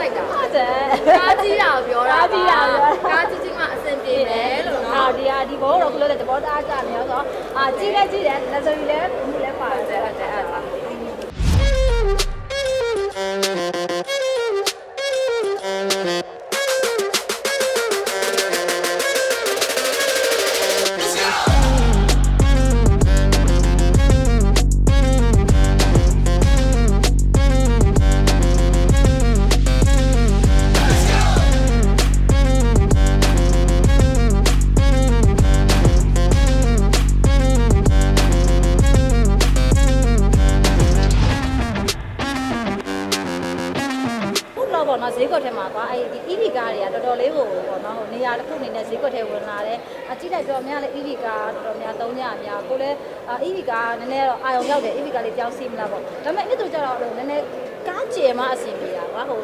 လိုက်တာဟုတ်တယ်ကားကြီးတာကိုပြောတာကားကြီးတာကားကြီးကြီးမှအဆင်ပြေတယ်လို့နော်ဟာဒီဟာဒီဘောတော့ခလို့တဲ့သဘောသားကြနေရောဆိုတော့အာကြီးလည်းကြီးတယ်လက်စရီလည်းဘူးလည်းပါတယ်ဟုတ်တယ်ဟုတ်တယ် ပေါ့နော်ဈေးကွက်ထဲမှာကွာအဲ့ဒီ EV ကားတွေကတော်တော်လေးကိုပေါ့နော်ဟိုနေရာတစ်ခုအနေနဲ့ဈေးကွက်ထဲဝင်လာတယ်အကြည့်လိုက်တော့များလည်း EV ကားတော်တော်များသုံးကြအများကိုလည်း EV ကားနည်းနည်းတော့အာရုံရောက်တယ် EV ကားလေးပြောင်းစီးမလားပေါ့ဒါပေမဲ့အဲ့တို့ကြတော့နည်းနည်းကားကျယ်မှအဆင်ပြေတာကွာဟို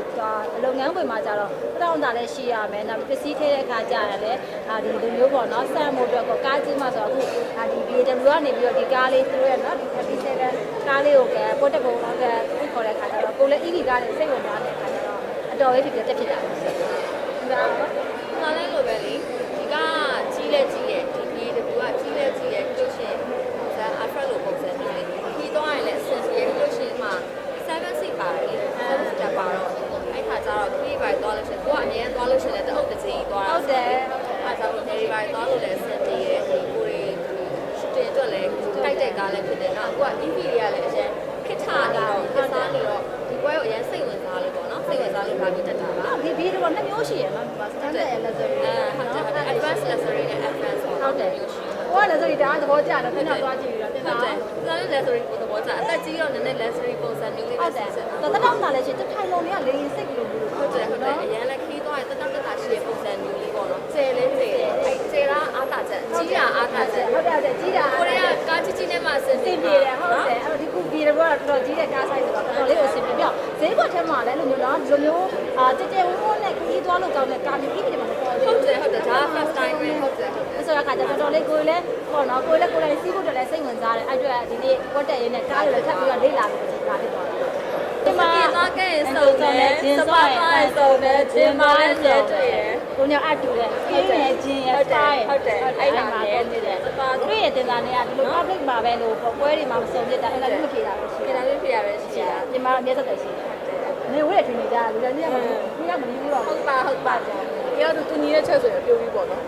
လုပ်ငန်းခွင်မှာကြတော့တောင်းတာလည်းရှိရမယ်နောက်ပစ္စည်းထဲတဲ့အခါကျရတယ်လေအာဒီလိုမျိုးပေါ့နော်စမ်းဖို့အတွက်ကောကားကြီးမှဆိုတော့အခုအာဒီ BMW ကနေပြီးတော့ဒီကားလေးသူရဲ့နော်ဒီ57ကားလေးကိုကပုတ်တက်ပုံတော့ကခေါ်တဲ့အခါကျတော့ကိုလည်း EV ကားလေးစိတ်ဝင်စားတဲ့အခါကျတော့ အတော်လေးဖြစ်ဖြစ်တက်ဖြစ်တာပါဒါတော့။နားလဲလိုပဲလေ။ဒီကကြီးလဲကြီးရဲ့ဒီ BMW ကကြီးလဲကြီးရဲ့လို့ရှိရင်ဇာ Alpha လို့ပုံစံမျိုးလေ။ဒီတော့ရင်လည်းအဆင်ပြေလို့ရှိရင်မှ7 seat ပါတယ်လေ။7 seat ပါတော့အဲ့ခါကျတော့ခရီးပိုင်းသွားလို့ရှိရင်ကိုကအရင်သွားလို့ရှိရင်လည်းတအုပ်တစ်ချိန်သွားတာဟုတ်တယ်အဲ့ဒါဆိုနေရီပိုင်းသွားလို့လည်းအဆင်ပြေရဲ့ဒီကိုရီရှူတင်အတွက်လည်းတိုက်တဲ့ကားလည်းဖြစ်တယ်နော်။အခုက EV တွေကလည်းအရင်ခစ်ထနေတော့ခစ်စားနေတော့ ပါပြီးတက်တာပါ။ဒီဘီတော့နှစ်မျိုးရှိရနော်ဒီမှာ standard ရဲ့ luxury အဲဟုတ်တယ်ဟုတ်တယ် advanced luxury နဲ့ advanced ဟုတ်တယ်မျိုးရှိတယ်ဟိုက luxury ဒါကသဘောကျတယ်ခဏသွားကြည့်ပြီးတော့တင်ဟုတာတ်တယ်ဒါလည်း luxury ကိုသဘောကျအသက်ကြီးတော့နည်းနည်း luxury ပုံစံမျိုးလေးဟုတ်တယ်တော်တော်တောင်းတာလည်းရှိတစ်ထိုင်လုံးတွေကလေရင်စိတ်ကလေးမျိုးဟုတ်တယ်ဟုတ်တယ်အရင်လည်းခီးသွားရင်တက်တက်တက်တာရှိတဲ့ပုံစံမျိုးလေးပေါ့နော်ကျယ်လေးကျယ်အဲကျယ်တာအားတာချက်ကြီးတာအားတာချက်ဟုတ်တယ်ဟုတ်တယ်ကြီးတာကိုရီးယားကားကြီးကြီးနဲ့မှအဆင်စင်ပြေတယ်ဟုတ်တယ်အဲ့တော့ဒီခုဘီတော့တော်တော်ကြီးတဲ့ကားဆိုင်ဆိုတော့တော်တော်လေးကိုစင်ပြေပြီးတော့ဈေးကွက်ထဲမှာလည်းလိုမျိုးနော်ဒီလိုမျိုး အာကြဲကြဲဝန်းဝန်းနဲ့ခရီးသွားလို့ကောင်းတဲ့ကားမျိုးပြီးပြီမှာတော်တော်လေးဟုတ်တယ်ဟုတ်တယ်ဒါ first time ပဲဟုတ်တယ်ဟုတ်တယ်ဆိုတော့ခါကျတော်တော်လေးကိုယ်လည်းပေါ့နော်ကိုယ်လည်းကိုယ်လည်းစီးဖို့တော်လည်းစိတ်ဝင်စားတယ်အဲ့အတွက်ဒီနေ့ဝတ်တက်ရင်းနဲ့ကားတွေလည်းထပ်ပြီးတော့လေ့လာပြီးတော့ဒါဖြစ်သွားတာဒီမှာပြင်သွားခဲ့ရင်စုံတယ်စပါးသွားရင်စုံတယ်ဂျင်မာလည်းကျဲတွေ့ရယ်ကိုညအတူတဲ့ခင်းရဲ့ဂျင်းရဲ့စားရဲ့ဟုတ်တယ်အဲ့ဒါမှာနဲ့တုံးနေတယ်သူရဲ့တင်တာနေကဒီလို public မှာပဲလို့ပွဲတွေမှာမစုံဖြစ်တာအဲ့ဒါလည်းမဖြေတာပဲရှိပြင်လာလို့ဖြစ်ရပဲရှိရှိတာတာဒီမှာအမြဲတမ်းရှိတယ် နေဦးတဲ့ချိန်ကြီးကြာလူတိုင်းကမလူကမယူတော့ဘူးဟုတ်ပါဟုတ်ပါကြာဒီတော့သူညီတဲ့ချက်ဆိုရင်အပြိုကြီးပေါ့နော်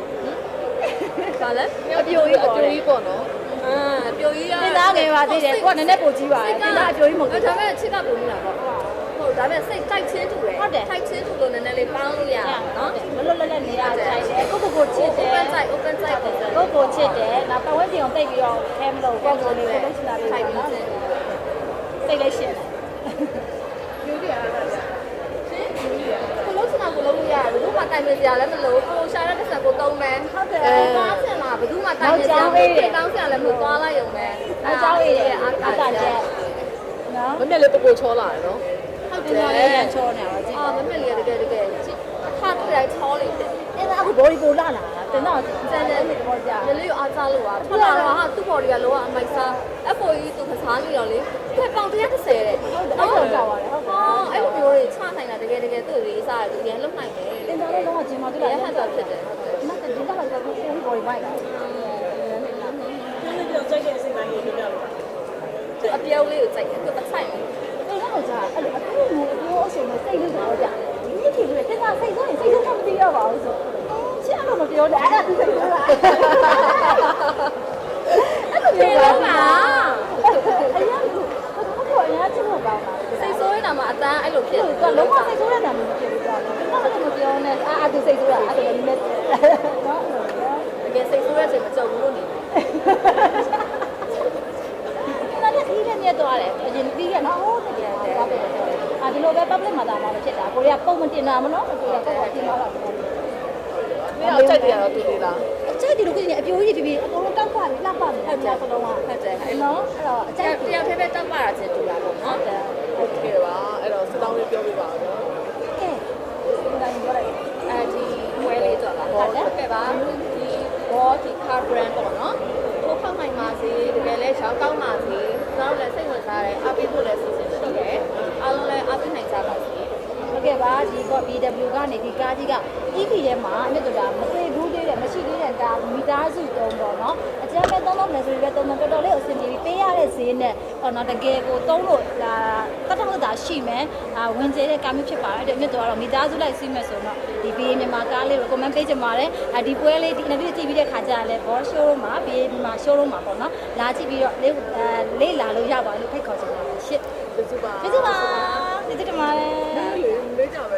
ဒါလည်းအပြိုကြီးအပြိုကြီးပေါ့နော်အာပြိုကြီးရသင်သားငယ်ပါသေးတယ်ကိုကနည်းနည်းပိုကြီးပါတယ်သင်သားအပြိုကြီးမဟုတ်ဘူးဒါပေမဲ့ချစ်ကပိုနေတာပေါ့ဟုတ်ဒါပေမဲ့စိတ်ကြိုက်ချင်းတူတယ်ဟုတ်တယ်ကြိုက်ချင်းတူလို့နည်းနည်းလေးပေါင်းလို့ရနော်မလွတ်လပ်လပ်နေရကြိုက်တယ်ကိုကိုကိုချစ်တယ် open side open side ကိုကိုချစ်တယ်နောက်ပတ်ဝန်းကျင်ကိုတိတ်ပြီးတော့ခဲမလို့ကိုကိုလေးကိုလုံးချလာပြီးတော့စိတ်လည်းရှင်းတယ် နေစရာလည်းမလိုကိုရှာတဲ့တစ်ဆက်ကိုသုံးမယ်ဟုတ်တယ်သွားဆင်လာဘယ်သူမှတိုင်နေစရာမလိုတင်တောင်းဆရာလည်းမဟုတ်သွားလိုက်ရုံပဲအကြောင်းရည်အားကတည်းကနော်မနဲ့လည်းပကိုချောလာတယ်နော်ဟုတ်တယ်လည်းချောနေတော့ကြည့်အော်မနဲ့လည်းတကယ်တကယ်ကြည့်အခါတစ်တိုင်းချောလိမ့်တယ်အဲ့ဒါအခု body ကိုလာလာတင်တော့စံတယ်လို့ပြောကြရလေးအားစားလို့ပါထွက်လာတော့ဟာသူ့ body ကလောကအမိုက်စား F4E သူကစားနေတော့လေဖက်ပေါင်130တဲ့ဟုတ်တယ်အဲ့တော့ကြောက်ရတယ်ဟုတ်ကဲ့အဲ့လိုမျိုးတွေ တာတကယ်တကယ်သူ့လေးစားတယ်သူပြန်လုံနိုင်တယ်တင်သားလေးတော့ဂျင်မာတူရလာဟတ်တာဖြစ်တယ်ဟုတ်တယ်ဒီမှာတင်သားကကိုကိုဘော်ဒီမိုက်လာ။ပြင်းပြင်းကြိုက်တဲ့အစိမ့်ပိုင်းကိုပြောပြလို့အပြောင်းလေးကိုစိုက်တယ်သူတစ်ဆိုင်လေးတင်တော့ကြာအဲ့လိုအခုမျိုးအပြောအဆိုနဲ့စိတ်လေးတော့ကြာဒီနေ့ကြည့်လို့တင်သားစိတ်ဆိုရင်စိတ်ဆုံးမသိရပါဘူးဆိုချစ်အဲ့လိုမပြောနဲ့အဲ့ဒါသူစိတ်ဆိုးတာအဲ့လိုပြေပြောလုံးပါအရင်ကဘာလို့အရင်ချစ်ဖို့ကောင်းတာစိတ်ဆိုးနေတာမှအတန်းအဲ့လိုဖြစ်သူကလုံးဝစိတ်ဆိုးတဲ့တံမျိုးဖြစ်ပြီးတော့တော့မပြော နဲ့အာအတူစိတ်ဆိုးတာအဲ့ဒါလည်းနော်တကယ်စိတ်ဆိုးတဲ့အချိန်မကြုံဘူးလို့နေတယ်ဒါနဲ့ပြီးတဲ့နေ့တော့ရတယ်အရင်ပြီးရနော်ဟုတ်တယ်တယ်ဟုတ်တယ်အာဒီလိုပဲ public မှာတာမှာဖြစ်တာကိုရီးယားပုံမတင်တာမနော်ကိုရီးယားပုံမတင်တော့တာ။မင်းတော့ကြိုက်တယ်ကတော့တူသေးလားအကျိတ်ဒီလိုကိနေအပြိုးကြီးဒီပြီးအကုန်လုံးတောက်ပါပြီလောက်ပါပြီဟုတ်တယ်စလုံးကဟုတ်တယ်အဲ့နော်အဲ့တော့အတကျိတ်ယောက်တယောက်တည်းပဲတောက်ပါတာချင်းတူတာပေါ့နော်တယ်။ဟုတ်ကဲ့ပါ။အဲ့တော့စစ်တောင်းလေးပြောပြပါဦးနော် ကဲဒီတိုင်းပြောလိုက် အဲဒီဝဲ လေးကြော်လာဟုတ်ကဲ့ပါဒီဘောဒီ car brand ပေါ့နော်ထိုးဖောက်နိုင်ပါစေတကယ်လဲရောင်းကောင်းပါစေကျွန်တော်လည်းစိတ်ဝင်စားတယ်အားပေးဖို့လည်းစီစဉ်ရှိတယ်အားလုံးလည်းအားပေးနိုင်ကြပါ စေဟုတ်ကဲ့ပါဒီက BW ကနေဒီကားကြီးက EV ထဲမှာအမြတ်ဆိုတာမသေးဘူးသေးတယ်မရှိသေးတဲ့ဒါမီတာစုတုံးပေါ့နော်အကျမ်းပဲသုံးတော့မယ်ဆိုပြီးပဲသုံးတော့တော်တော်လေးအဆင်ပြေပြီးပေးရတဲ့ဈေးနဲ့ဟောနော်တကယ်ကိုသုံးလို့ဒါတတ်တော့တာရှိမယ်အာဝင်ကျဲတဲ့ကားမျိုးဖြစ်ပါတယ်အမြတ်တော်ကတော့မီတာစုလိုက်စီးမယ်ဆိုတော့ဒီဘေးမြန်မာကားလေးကို comment ပေးချင်ပါတယ်အဒီပွဲလေးဒီ interview ကြည့်ပြီးတဲ့ခါကျရင်လည်း boss show မှာဘေးမှာ show မှာပေါ့နော်လာကြည့်ပြီးတော့လေးလေးလာလို့ရပါလို့ဖိတ်ခေါ်ချင်ပါတယ်ရှစ်ကျေးဇူးပါကျေးဇူးပါကျေးဇူးတင်ပါတယ်